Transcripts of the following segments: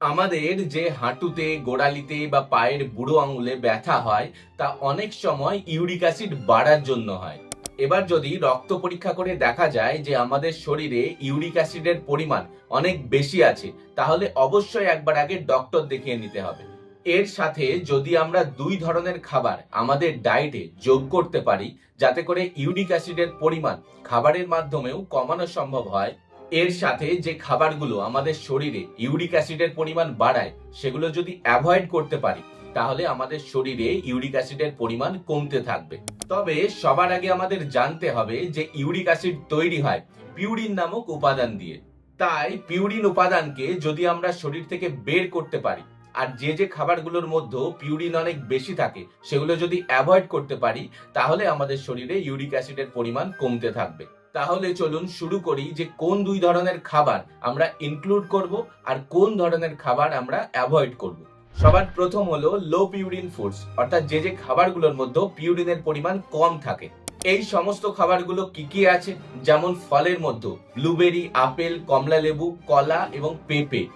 আমাদের যে হাঁটুতে, গোড়ালিতে বা পায়ের বুড়ো আঙুলে ব্যথা হয়, তা অনেক সময় ইউরিক অ্যাসিড বাড়ার জন্য হয়। এবার যদি রক্ত পরীক্ষা করে দেখা যায় যে আমাদের শরীরে ইউরিক অ্যাসিডের পরিমাণ অনেক বেশি আছে, তাহলে অবশ্যই একবার আগে ডক্টর দেখিয়ে নিতে হবে। এর সাথে যদি আমরা দুই ধরনের খাবার আমাদের ডায়েটে যোগ করতে পারি, যাতে করে ইউরিক অ্যাসিডের পরিমাণ খাবারের মাধ্যমেও কমানো সম্ভব হয় এর সাথে যে খাবারগুলো আমাদের শরীরে ইউরিক অ্যাসিডের পরিমাণ বাড়ায়, সেগুলো যদি অ্যাভয়েড করতে পারি, তাহলে আমাদের শরীরে ইউরিক অ্যাসিডের পরিমাণ কমতে থাকবে। তবে সবার আগে আমাদের জানতে হবে যে ইউরিক অ্যাসিড তৈরি হয় পিউরিন নামক উপাদান দিয়ে। তাই পিউরিন উপাদানকে যদি আমরা শরীর থেকে বের করতে পারি, আর যে যে খাবারগুলোর মধ্যে পিউরিন অনেক বেশি থাকে, সেগুলো যদি অ্যাভয়েড করতে পারি, তাহলে আমাদের শরীরে ইউরিক অ্যাসিডের পরিমাণ কমতে থাকবে। তাহলে চলুন শুরু করি যে কোন দুই ধরনের খাবার আমরা ইনক্লুড করব আর কোন ধরনের খাবার আমরা অ্যাভয়েড করব। সবার প্রথম হলো লো পিউরিন ফুডস অর্থাৎ যে যে খাবারগুলোর মধ্যে পিউরিনের পরিমাণ কম থাকে। এই সমস্ত খাবারগুলো কি কি আছে? যেমন ফলের মধ্যে ব্লুবেরি আপেল কমলা লেবু, কলা এবং পেঁপে।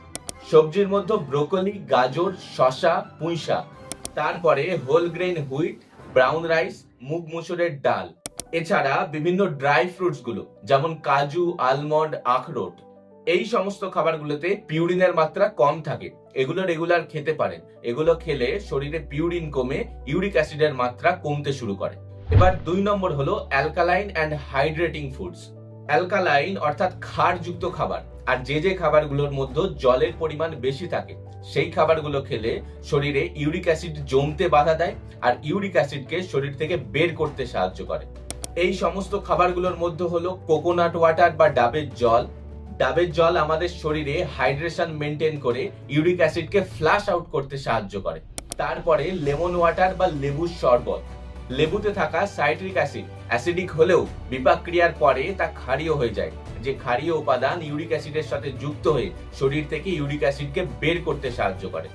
সবজির মধ্যে ব্রোকলি গাজর, শসা, পুঁইশাক। তারপরে whole grain wheat brown rice মুগ মুসুরের ডাল। এছাড়া বিভিন্ন ড্রাই ফ্রুটসগুলো, যেমন কাজু আলমন্ড আখরোট, এই সমস্ত খাবারগুলোতে পিউরিনের মাত্রা কম থাকে। এগুলো রেগুলার খেতে পারেন। এগুলো খেলে শরীরে পিউরিন কমে ইউরিক অ্যাসিডের মাত্রা কমতে শুরু করে। এবার দুই নম্বর হলো alkaline and hydrating foods alkaline অর্থাৎ ক্ষারযুক্ত খাবার, আর যে যে খাবারগুলোর মধ্যে জলের পরিমাণ বেশি থাকে, সেই খাবারগুলো খেলে শরীরে ইউরিক অ্যাসিড জমতে বাধা দেয়, আর ইউরিক অ্যাসিডকে শরীর থেকে বের করতে সাহায্য করে। এই সমস্ত খাবারগুলোর মধ্যে হলো কোকোনাট ওয়াটার বা ডাবের জল। ডাবের জল আমাদের শরীরে হাইড্রেশন মেনটেন করে ইউরিক অ্যাসিডকে ফ্লাশ আউট করতে সাহায্য করে। তারপরে লেমন ওয়াটার বা লেবুর শরবত। লেবুতে থাকা সাইট্রিক অ্যাসিড অ্যাসিডিক হলেও বিপাক ক্রিয়ার পরে তা ক্ষারীয় হয়ে যায়। যে ক্ষারীয় উপাদান ইউরিক অ্যাসিডের সাথে যুক্ত হয়ে শরীর থেকে ইউরিক অ্যাসিডকে বের করতে সাহায্য করে।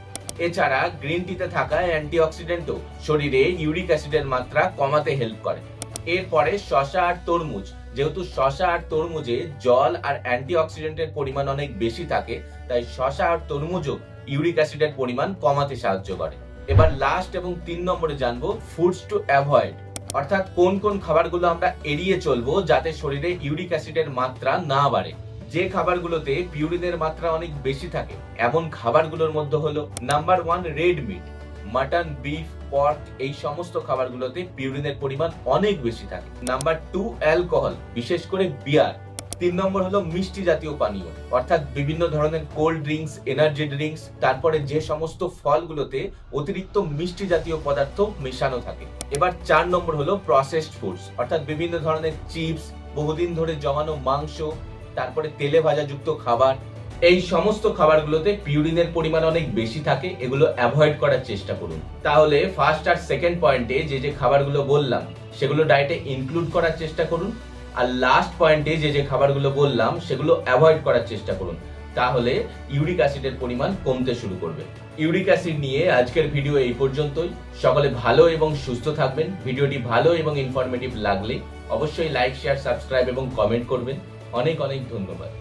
এছাড়া গ্রিন টিতে থাকা অ্যান্টিঅক্সিডেন্টও শরীরে ইউরিক অ্যাসিডের মাত্রা কমাতে হেল্প করে। এরপরে শশা আর তরমুজ। যেহেতু শশা আর তরমুজে জল আর অ্যান্টিঅক্সিডেন্টের পরিমাণ অনেক বেশি থাকে, তাই শশা আর তরমুজও ইউরিক অ্যাসিডের পরিমাণ কমাতে সাহায্য করে। এবার লাস্ট এবং তিন নম্বরে জানব ফুডস টু অ্যাভয়েড অর্থাৎ কোন কোন খাবারগুলো আমরা এড়িয়ে চলবো যাতে শরীরে ইউরিক অ্যাসিডের মাত্রা না বাড়ে। যে খাবারগুলোতে পিউরিনের মাত্রা অনেক বেশি থাকে, এমন খাবারগুলোর মধ্যে হলো number one red meat mutton, beef, pork এই সমস্ত খাবারগুলোতে পিউরিনের পরিমাণ অনেক বেশি থাকে। নাম্বার টু, অ্যালকোহল, বিশেষ করে বিয়ার। তিন নম্বর হলো মিষ্টি জাতীয় পানীয়, অর্থাৎ বিভিন্ন ধরনের কোল্ড ড্রিঙ্কস, এনার্জি ড্রিঙ্কস, তারপরে যে সমস্ত ফলগুলোতে অতিরিক্ত মিষ্টি জাতীয় পদার্থ মেশানো থাকে। এবার চার নম্বর হলো প্রসেসড ফুডস অর্থাৎ বিভিন্ন ধরনের চিপস, বহুদিন ধরে জমানো মাংস, তারপরে তেলে ভাজাযুক্ত খাবার এই সমস্ত খাবারগুলোতে পিউরিনের পরিমাণ অনেক বেশি থাকে, এগুলো অ্যাভয়েড করার চেষ্টা করুন। তাহলে ফার্স্ট আর সেকেন্ড পয়েন্টে যে যে খাবারগুলো বললাম, সেগুলো ডায়েটে ইনক্লুড করার চেষ্টা করুন। আর লাস্ট পয়েন্টে যে যে খাবারগুলো বললাম, সেগুলো অ্যাভয়েড করার চেষ্টা করুন। তাহলে ইউরিক অ্যাসিডের পরিমাণ কমতে শুরু করবে। ইউরিক অ্যাসিড নিয়ে আজকের ভিডিও এই পর্যন্তই। সকলে ভালো এবং সুস্থ থাকবেন। ভিডিওটি ভালো এবং ইনফরমেটিভ লাগলে অবশ্যই লাইক শেয়ার সাবস্ক্রাইব এবং কমেন্ট করবেন। অনেক অনেক ধন্যবাদ।